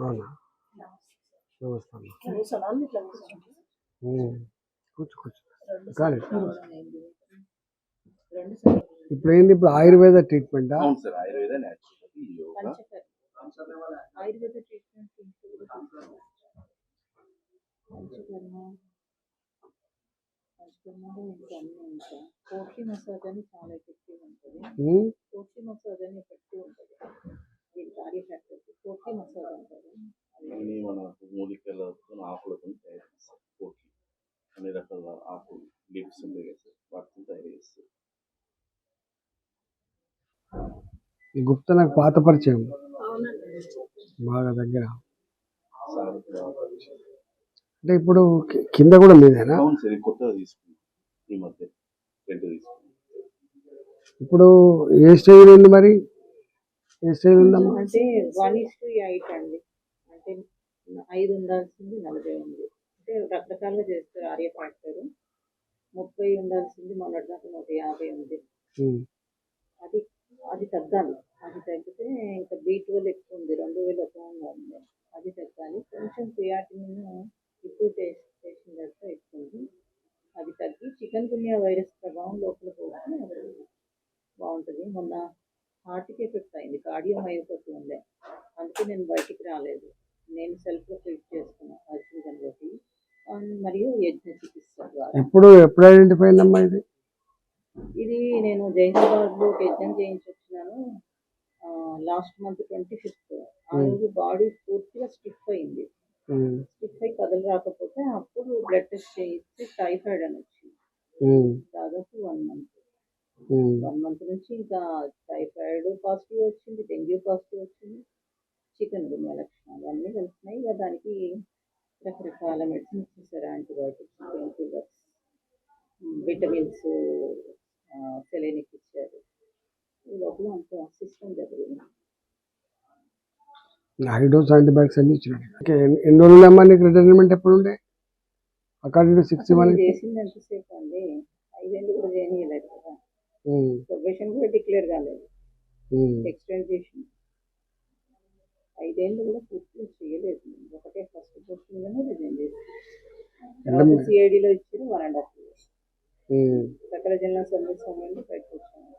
అవునా. కూర్చో కూర్చో. కానీ ఇప్పుడు ఏంది ఇప్పుడు ఆయుర్వేద ట్రీట్మెంటా? పంచకర్మ. ఇంకా అన్నీ ఉంటాయి. కోటి మసాజ్ అని చాలా ఎఫెక్టివ్ ఉంటుంది ఉమ్. కోటి మసాజ్ అని ఎఫెక్టివ్ ఉంటుంది దీని కార్య ఫ్యాక్టర్కి కోటి మసాజ్ అంటారు అది ఇవి మన మూలికలతో ఆకులతో తయారు చేస్తారు కోట్లు అన్ని రకాల ఆకులు లీవ్స్ ఉంటాయి కదా సార్ వాటితో తయారు చేస్తారు ఈ గుప్త నాకు పాత పరిచయం. బాగా దగ్గర. అంటే ఇప్పుడు కింద కూడా మీదేనా? ఇప్పుడు ఏ స్టేజ్ ఉంది మరి? ఏ స్టేజ్ ఉందమ్మా? అంటే వన్ ఎయిట్ అండి. అంటే ఐదు ఉండాల్సింది నలభై ఉంది. అంటే రకరకాలుగా చేస్తారు ఆర్య ఫ్యాక్టర్ ముప్పై ఉండాల్సింది నూట యాభై ఉంది. అది అది తగ్గాలి. అది తగ్గితే ఇంకా బీ ట్వెల్వ్ ఎక్కువ ఉంది. రెండు వేల ఎక్కువగా ఉంది అది తగ్గాలి. కొంచెం క్రియాటిన్ ఇప్పుడు టేస్ట్ చేసిన తర్వాత ఎక్కువ ఉంది. అది తగ్గి చికెన్ గున్యా వైరస్ ప్రభావం లోపల పోతే బాగుంటుంది. మొన్న హార్ట్కి ఎఫెక్ట్ అయింది. కార్డియం మైయోపతి ఉండే. అందుకే నేను బయటికి రాలేదు. నేను సెల్ఫ్లో ట్రీట్ చేసుకున్నాను అర్జున్ బట్టి మరియు యజ్ఞ చికిత్స ద్వారా. ఎప్పుడు ఎప్పుడు ఐడెంటిఫై అయిందమ్మా ఇది? ఇది నేను జైనాబాద్లో ఒక యజ్ఞం చేయించి వచ్చినాను లాస్ట్ మంత్ ట్వంటీ ఫిఫ్త్. ఆ రోజు బాడీ పూర్తిగా స్టిఫ్ అయింది. స్టిఫ్ అయి కదలు రాకపోతే అప్పుడు బ్లడ్ టెస్ట్ చేయిస్తే టైఫాయిడ్ అని వచ్చింది. దాదాపు వన్ మంత్. వన్ మంత్ నుంచి ఇంకా టైఫాయిడ్ పాజిటివ్ వచ్చింది డెంగ్యూ పాజిటివ్ వచ్చింది చికెన్ గున్యా లక్షణాలు అన్నీ కలిసినాయి ఇక దానికి రకరకాల మెడిసిన్స్ ఇచ్చేసారు యాంటీబయాటిక్స్ పెయిన్ కిల్లర్స్ విటమిన్స్ సెలెనిక్ ఇచ్చారు ఈ లోపల అంత సిస్టమ్ జరిగింది హై డోస్ యాంటీబయాటిక్స్ అన్ని ఇచ్చినాడు. ఓకే ఎన్ని- రోజులు అమ్మా నీకు రిటైర్మెంట్ ఎప్పుడు ఉండే? అకార్డింగ్ టు అసలు వన్ చేసింది ఎంతసేపు అండి? ఐదేళ్ళు కూడా చేయనీయలేదు కదా. ప్రొఫెషన్ కూడా డిక్లేర్ కాలేదు. ఎక్స్టెండ్ చేసి ఐదేళ్ళు కూడా పూర్తిగా చేయలేదు. ఒకటే ఫస్ట్ పోస్టింగ్లోనే రిజైన్ చేసి తర్వాత సిఐడిలో ఇచ్చారు వన్ అండ్ హాఫ్ ఇయర్స్ సకల జిల్లా సర్వీస్ సమయంలో బయటకు వచ్చాను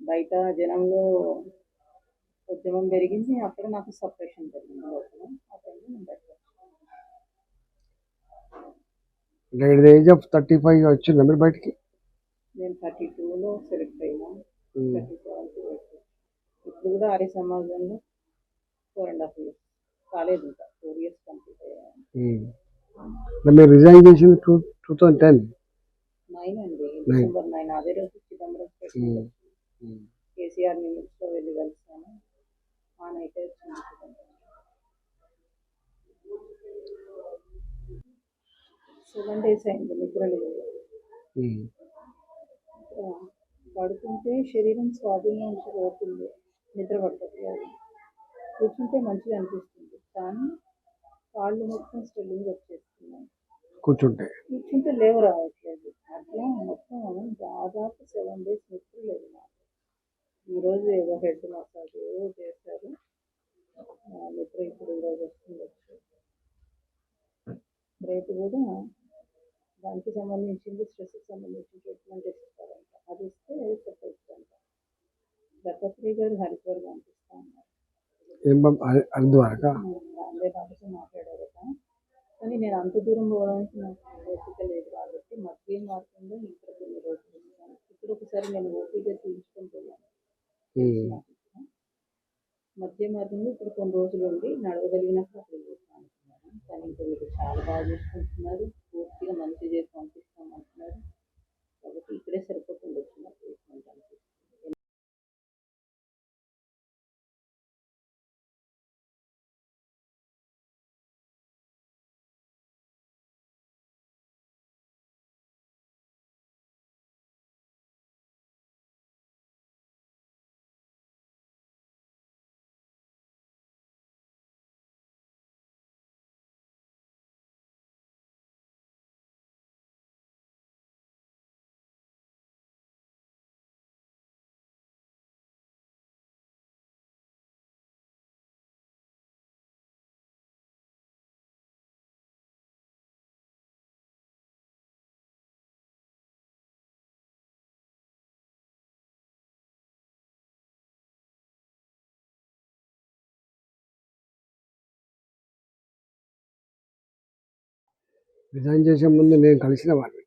బయట జనంలో ఉద్యమం పెరిగింది అక్కడ నాకు సపరేషన్ జరిగింది లోపల. టైంలో నేను బయటకు వచ్చాను. The age of thirty five వచ్చిందా మీరు బయటికి? నేను థర్టీ టూలో సెలెక్ట్ అయినా థర్టీ సెవెన్కి ఇప్పుడు కూడా ఆర్య సమాజంలో ఫోర్ అండ్ హాఫ్ ఇయర్స్ కాలేదు ఇంకా ఫోర్ ఇయర్స్ కంప్లీట్ అయ్యాను. అంటే మీరు రిజైన్ చేసింది two two thousand ten nine అండి. December nine. అదే రోజు చిదంబరం. కేసీఆర్ నిమిషంలో వెళ్ళి కలిసాను ఆ నైట్ సెవెన్ డేస్ అయింది నిద్ర లేదు. పడుకుంటే శరీరం స్వాధీనం నుంచి పోతుంది నిద్ర పట్టట్లేదు కూర్చుంటే మంచిగా అనిపిస్తుంది. కానీ కాళ్ళు మొత్తం స్వెల్లింగ్ వచ్చేస్తున్నాయి. కూర్చుంటే కూర్చుంటే లేవు రావట్లేదు అట్లా మొత్తం దాదాపు సెవెన్ డేస్ నిద్ర లేదు నాకు. ఈరోజు ఏదో హెడ్ మసాజ్ ఏదో చేశారు. ఆ, నిద్ర ఇప్పుడు ఈరోజు వస్తుండొచ్చు రేపు కూడా దానికి సంబంధించింది స్ట్రెస్కి సంబంధించిన ట్రీట్మెంట్ ఇస్తారంట. అది ఇస్తే సెట్ అవుతుందంట దత్తత్రి గారు హరిద్వార్ పంపిస్తా ఉన్నారు ఏం పంప కానీ నేను అంత దూరం పోవడానికి నాకు ఓపిక లేదు కాబట్టి మధ్య మార్గంలో ఇక్కడ కొన్ని రోజులు ఇప్పుడు ఒకసారి నేను ఓపిక తీర్చుకొని పోయాను. మధ్య మార్గంలో. ఇప్పుడు కొన్ని రోజులు ఉండి నడవగలిగినప్పుడు అనుకున్నాను కానీ ఇంకా వీళ్ళు చాలా బాగా చూసుకుంటున్నారు. పూర్తిగా మంచి చేసి రిజైన్ చేసే ముందు నేను కలిసిన వాడిని.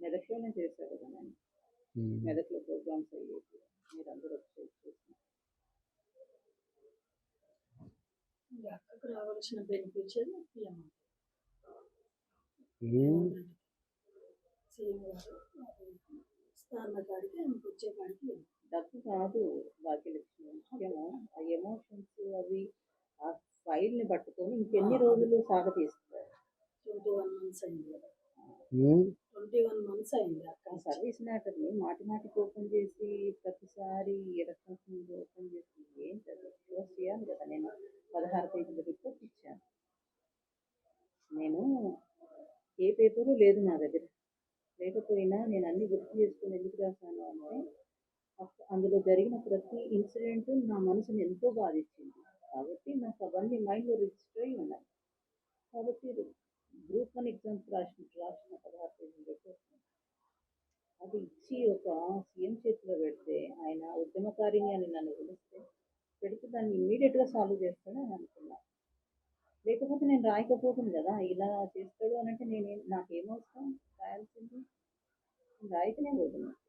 మెదక్లోనే చేశారు కదా. మెదక్లో ప్రోగ్రామ్స్ అయ్యేది మీరు అందరూ అక్కకు రావాల్సిన బెనిఫిట్స్ స్థాన కాడికి వచ్చే కాడికి డబ్బు కాదు భాగ్యలక్ష్మి ముఖ్యము ఆ ఎమోషన్స్ అవి ఆ ఫైల్ని పట్టుకొని ఇంకెన్ని రోజులు సాగతీస్తారు ట్వంటీ వన్ మంత్స్ అయింది కదా. ట్వంటీ వన్ మంత్స్ అయింది ఆ అక్క సర్వీస్ మ్యాటర్ని మాటి మాటికి ఓపెన్ చేసి ప్రతిసారి ఓపెన్ చేసి అది క్లోజ్ చేయాలి కదా నేను. పదహారు పేజీల రిపోర్ట్ ఇచ్చాను. నేను ఏ పేపరు లేదు నా దగ్గర. లేకపోయినా నేను అన్ని గుర్తు చేసుకుని జరిగిన ప్రతి ఇన్సిడెంట్ నా మనసుని ఎంతో బాధించింది. కాబట్టి నాకు అవన్నీ మైండ్లో రిజిస్టర్ అయి ఉన్నాయి. కాబట్టి గ్రూప్ వన్ ఎగ్జామ్స్ రాసిన రాసిన పదహారు పేజీల అది ఇచ్చి ఒక సీఎం చేతిలో పెడితే ఆయన ఉద్యమకారిని అని నన్ను పిలిస్తే పెడితే దాన్ని ఇమ్మీడియట్గా సాల్వ్ చేస్తాడని అనుకున్నా. లేకపోతే నేను రాయకపోతుంది కదా ఇలా చేస్తాడు అని అంటే నేను నాకేమవసరం రాయాల్సింది? నేను రాయితేనే పోతున్నాను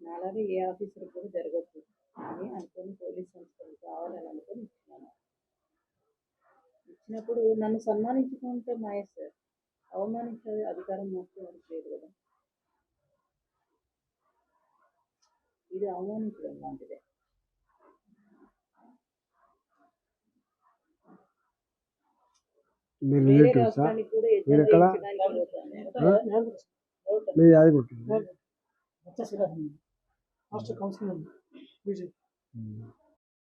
నాలాగే ఏ ఆఫీసర్ కూడా జరగచ్చు అని అనుకొని పోలీస్ సంస్థలు కావాలని అనుకొని ఇచ్చినాను. ఇచ్చినప్పుడు నన్ను సన్మానించుకుంటే మహేష్ సార్. అవమానించే అధికారం మాకు లేదు కదా. ఇది అవమానించడం లాంటిదే. రిలేటివ్సా మీరు ఎక్కడ? మీది అది కొట్టింది వచ్చేసి హాస్టల్ కౌన్సిలింగ్ బీజేపీ ఉమ్.